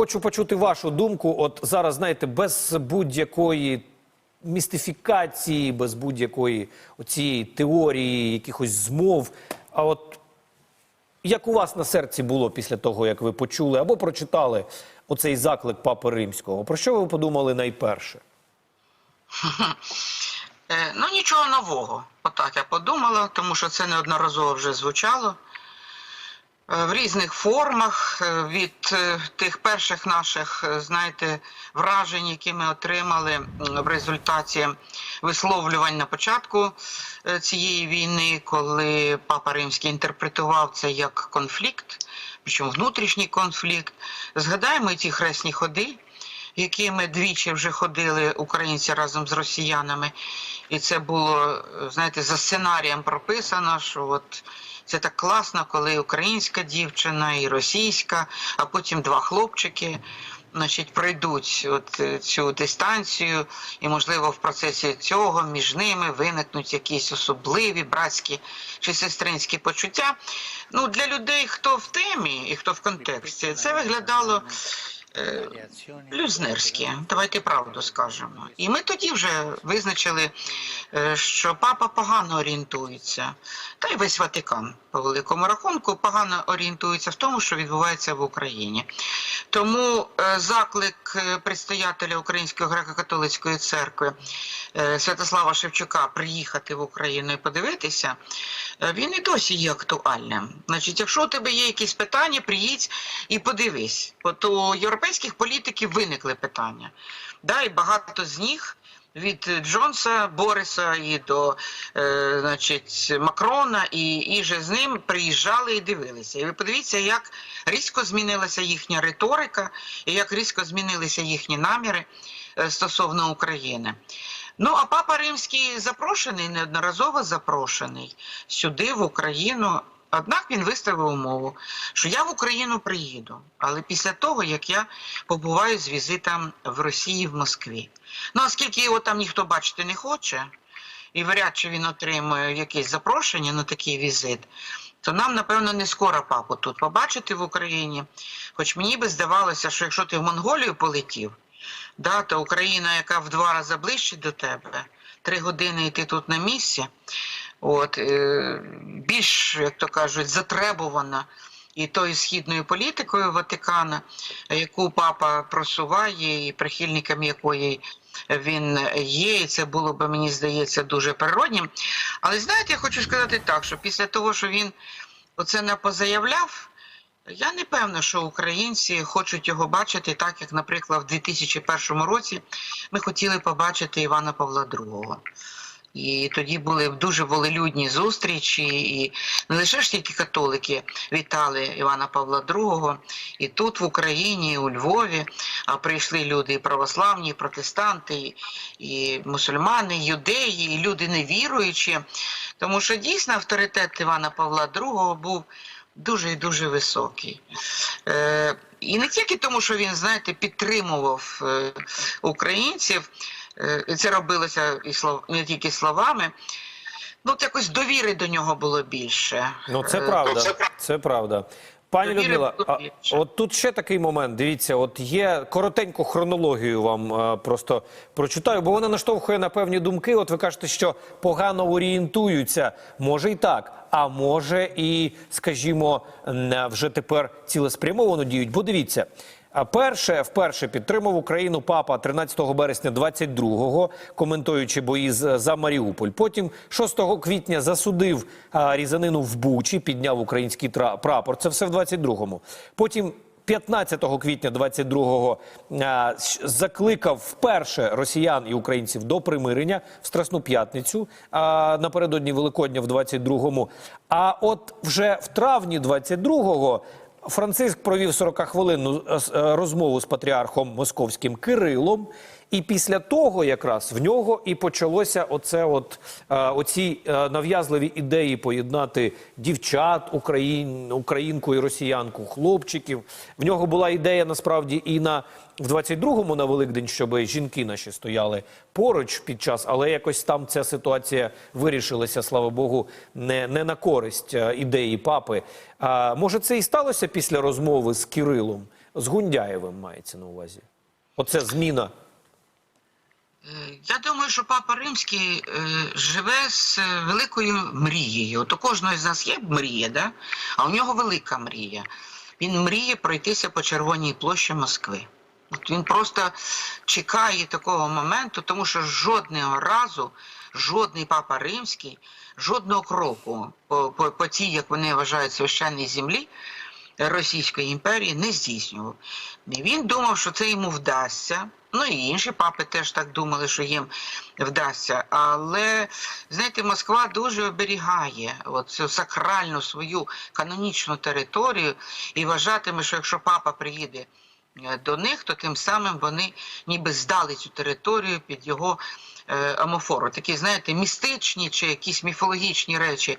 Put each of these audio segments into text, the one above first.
хочу почути вашу думку. От зараз, знаєте, без будь-якої містифікації, без будь-якої цієї теорії, якихось змов. А от як у вас на серці було після того, як ви почули або прочитали оцей заклик Папи Римського? Про що ви подумали найперше? Е, Ну, нічого нового. Отак я подумала, тому що це неодноразово вже звучало в різних формах е, від е, тих перших наших, е, знаєте, вражень, які ми отримали в результаті висловлювань на початку е, цієї війни, коли Папа Римський інтерпретував це як конфлікт, причому внутрішній конфлікт. Згадаємо ті хресні ходи якими двічі вже ходили українці разом з росіянами. І це було, знаєте, за сценарієм прописано, що от це так класно, коли українська дівчина і російська, а потім два хлопчики. Значить, пройдуть от е, цю дистанцію, і можливо в процесі цього між ними виникнуть якісь особливі братські чи сестринські почуття. Ну для людей, хто в темі і хто в контексті, це виглядало е, Люзнерські, давайте правду скажемо. І ми тоді вже визначили, е, що папа погано орієнтується, та й весь Ватикан по великому рахунку погано орієнтується в тому, що відбувається в Україні. Тому е, заклик предстоятеля Української греко-католицької церкви Святослава Шевчука приїхати в Україну і подивитися, він і досі є актуальним. Значить, якщо у тебе є якісь питання, приїдь і подивись. От у європейських політиків виникли питання. Да, і багато з них. Від Джонса Бориса і до е, значить, Макрона, і, і же з ним приїжджали і дивилися. І ви подивіться, як різко змінилася їхня риторика, і як різко змінилися їхні наміри е, стосовно України. Ну, а папа римський запрошений, неодноразово запрошений сюди, в Україну. Однак він виставив умову, що я в Україну приїду, але після того, як я побуваю з візитом в Росії в Москві. Ну, оскільки його там ніхто бачити не хоче, і вряд чи він отримує якесь запрошення на такий візит, то нам, напевно, не скоро папу тут побачити в Україні. Хоч мені би здавалося, що якщо ти в Монголію полетів, да, то Україна, яка в два рази ближче до тебе, три години і ти тут на місці, от, е, більш, як то кажуть, затребувана і тою східною політикою Ватикана, яку папа просуває, і прихильником якої він є, і це було би, мені здається, дуже природнім. Але знаєте, я хочу сказати так, що після того, що він оце не позаявляв, я не певна, що українці хочуть його бачити так, як, наприклад, в 2001 році ми хотіли побачити Івана Павла II. І тоді були дуже волелюдні зустрічі, і не лише ж тільки католики вітали Івана Павла II, і тут в Україні, і у Львові, а прийшли люди і православні, і протестанти, і, мусульмани, і юдеї, і люди невіруючі, тому що дійсно авторитет Івана Павла II був дуже і дуже високий. Е, і не тільки тому, що він, знаєте, підтримував е, українців, і це робилося і слов, не тільки словами. Ну, от якось довіри до нього було більше. Ну, це Е, правда. це Це правда. Пані Довіри Людмила, а, от тут ще такий момент. Дивіться, от є коротеньку хронологію вам е, просто прочитаю, бо вона наштовхує на певні думки. От ви кажете, що погано орієнтуються. Може і так, а може і, скажімо, вже тепер цілеспрямовано діють. Бо дивіться. А перше, вперше підтримав Україну папа 13 березня 22-го, коментуючи бої за Маріуполь. Потім 6 квітня засудив різанину в Бучі, підняв український прапор. Це все в 22-му. Потім 15 квітня 22-го закликав вперше росіян і українців до примирення в Страсну п'ятницю напередодні Великодня в 22-му. А от вже в травні 22-го Франциск провів 40-хвилинну е, е, розмову з патріархом московським Кирилом. І після того якраз в нього і почалося оце от, е, оці е, нав'язливі ідеї поєднати дівчат, україн, українку і росіянку, хлопчиків. В нього була ідея насправді і на в 22-му на Великдень, щоб жінки наші стояли поруч під час, але якось там ця ситуація вирішилася, слава Богу, не, не на користь е, ідеї папи. А може це і сталося після розмови з Кирилом? з Гундяєвим мається на увазі. Оце зміна. Е, Я думаю, що папа римський е, живе з е, великою мрією. От у кожного з нас є мрія, да? а у нього велика мрія. Він мріє пройтися по червоній площі Москви. От він просто чекає такого моменту, тому що жодного разу, жодний папа римський, жодного кроку по, по, по тій, як вони вважають, священній землі Російської імперії не здійснював. Він думав, що це йому вдасться. Ну і інші папи теж так думали, що їм вдасться. Але знаєте, Москва дуже оберігає цю сакральну свою канонічну територію і вважатиме, що якщо папа приїде до них, то тим самим вони ніби здали цю територію під його е, амофору. Такі, знаєте, містичні чи якісь міфологічні речі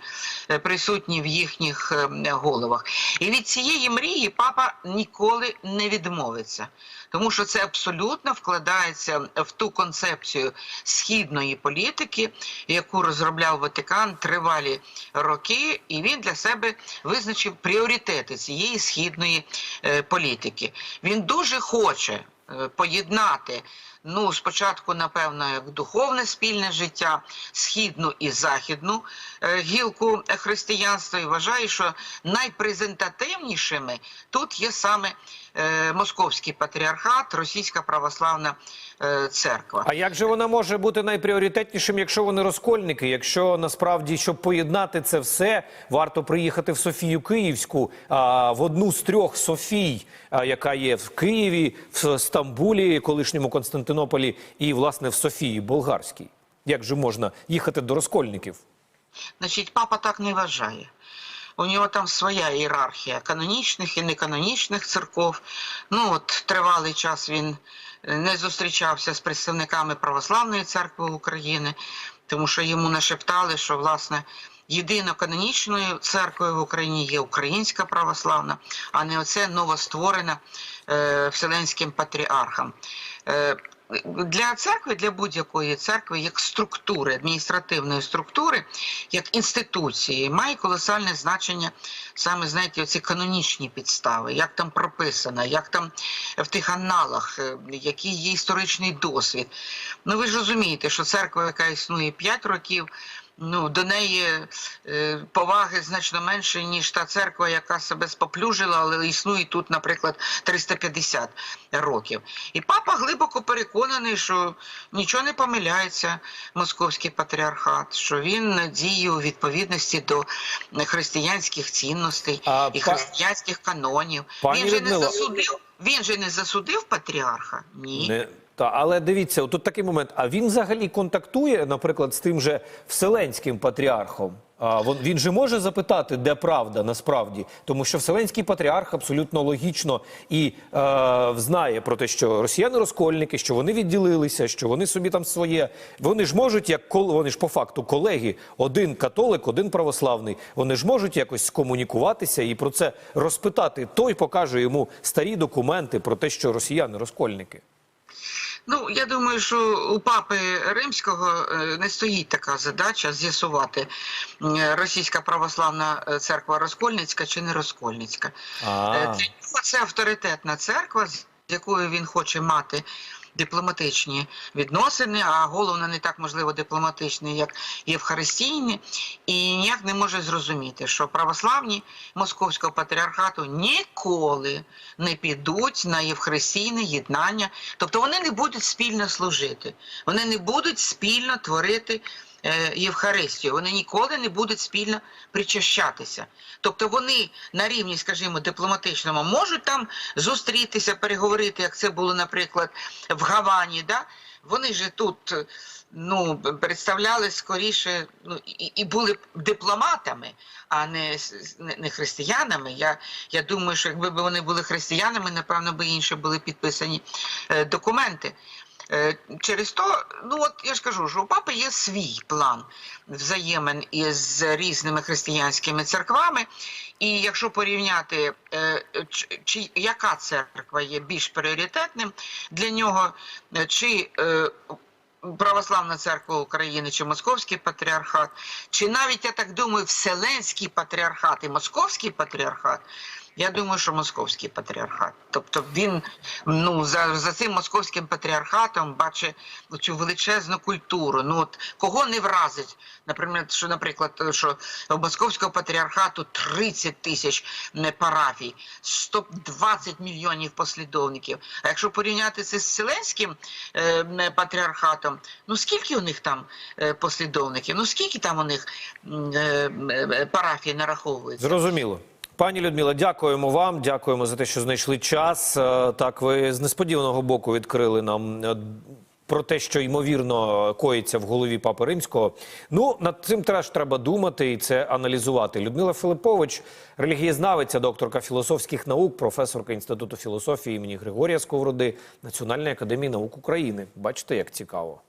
е, присутні в їхніх е, головах. І від цієї мрії папа ніколи не відмовиться, тому що це абсолютно вкладається в ту концепцію східної політики, яку розробляв Ватикан тривалі роки, і він для себе визначив пріоритети цієї східної е, політики. Він дуже хоче е, поєднати. Ну, спочатку, напевно, як духовне спільне життя, східну і західну е, гілку християнства, і вважає, що найпрезентативнішими тут є саме е, Московський патріархат, Російська православна е, церква. А як же вона може бути найпріоритетнішим, якщо вони розкольники? Якщо насправді, щоб поєднати це все, варто приїхати в Софію Київську, в одну з трьох Софій, яка є в Києві, в Стамбулі, колишньому Константинополі, і власне в Софії Болгарській. Як же можна їхати до розкольників? Значить, папа так не вважає. У нього там своя ієрархія канонічних і неканонічних церков. Ну от тривалий час він е, не зустрічався з представниками Православної церкви України, тому що йому нашептали, що власне єдино канонічною церквою в Україні є Українська православна, а не оце новостворена е, Вселенським патріархом. Е, для церкви, для будь-якої церкви, як структури, адміністративної структури, як інституції, має колосальне значення саме, знаєте, оці канонічні підстави, як там прописано, як там в тих аналах, е, який є історичний досвід. Ну ви ж розумієте, що церква, яка існує 5 років, ну, до неї е, поваги значно менше, ніж та церква, яка себе споплюжила, але існує тут, наприклад, 350 років. І папа глибоко переконаний, що нічого не помиляється московський патріархат, що він діє у відповідності до християнських цінностей А, і християнських канонів. Пані він же Людмила- не засудив. Він же не засудив патріарха? Ні. Не, та, але дивіться, тут такий момент. А він взагалі контактує, наприклад, з тим же Вселенським патріархом. А, вон- він же може запитати, де правда насправді, тому що Вселенський патріарх абсолютно логічно і е, знає про те, що росіяни розкольники, що вони відділилися, що вони собі там своє. Вони ж можуть, як кол, вони ж по факту колеги, один католик, один православний. Вони ж можуть якось скомунікуватися і про це розпитати. Той покаже йому старі документи про те, що росіяни розкольники. Ну, я думаю, що у папи римського е, не стоїть така задача з'ясувати, російська православна е, церква розкольницька чи не розкольницька. А. -а -а. це авторитетна церква, з якою він хоче мати дипломатичні відносини, а головне не так можливо дипломатичні, як євхаристійні, і ніяк не може зрозуміти, що православні московського патріархату ніколи не підуть на євхаристійне єднання, тобто вони не будуть спільно служити, вони не будуть спільно творити Євхаристію. Вони ніколи не будуть спільно причащатися. Тобто вони на рівні, скажімо, дипломатичному можуть там зустрітися, переговорити, як це було, наприклад, в Гавані. Да? Вони ж тут е, ну, представляли скоріше ну, і, і були дипломатами, а не, не, не християнами. Я, я думаю, що якби вони були християнами, напевно, би інші були підписані е, документи. Е, Через то, ну от я ж кажу, що у папи є свій план взаємин із різними християнськими церквами. І якщо порівняти, е, чи, яка церква є більш пріоритетним для нього, чи е, Православна церква України чи Московський патріархат, чи навіть я так думаю, Вселенський патріархат і Московський патріархат, Я думаю, що московський патріархат. Тобто він ну за, за цим московським патріархатом бачить цю величезну культуру. Ну от кого не вразить, наприклад, що, наприклад, що у московського патріархату 30 тисяч е, парафій, 120 мільйонів послідовників. А якщо порівняти це з Вселенським е, е, патріархатом, ну скільки у них там е, послідовників? Ну скільки там у них е, е, парафій нараховується? Зрозуміло. Пані Людмила, дякуємо вам. Дякуємо за те, що знайшли час. Е, Так, ви з несподіваного боку відкрили нам е, про те, що ймовірно коїться в голові Папи Римського. Ну над цим теж треба думати і це аналізувати. Людмила Филипович, релігієзнавиця, докторка філософських наук, професорка інституту філософії імені Григорія Сковороди Національної академії наук України. Бачите, як цікаво.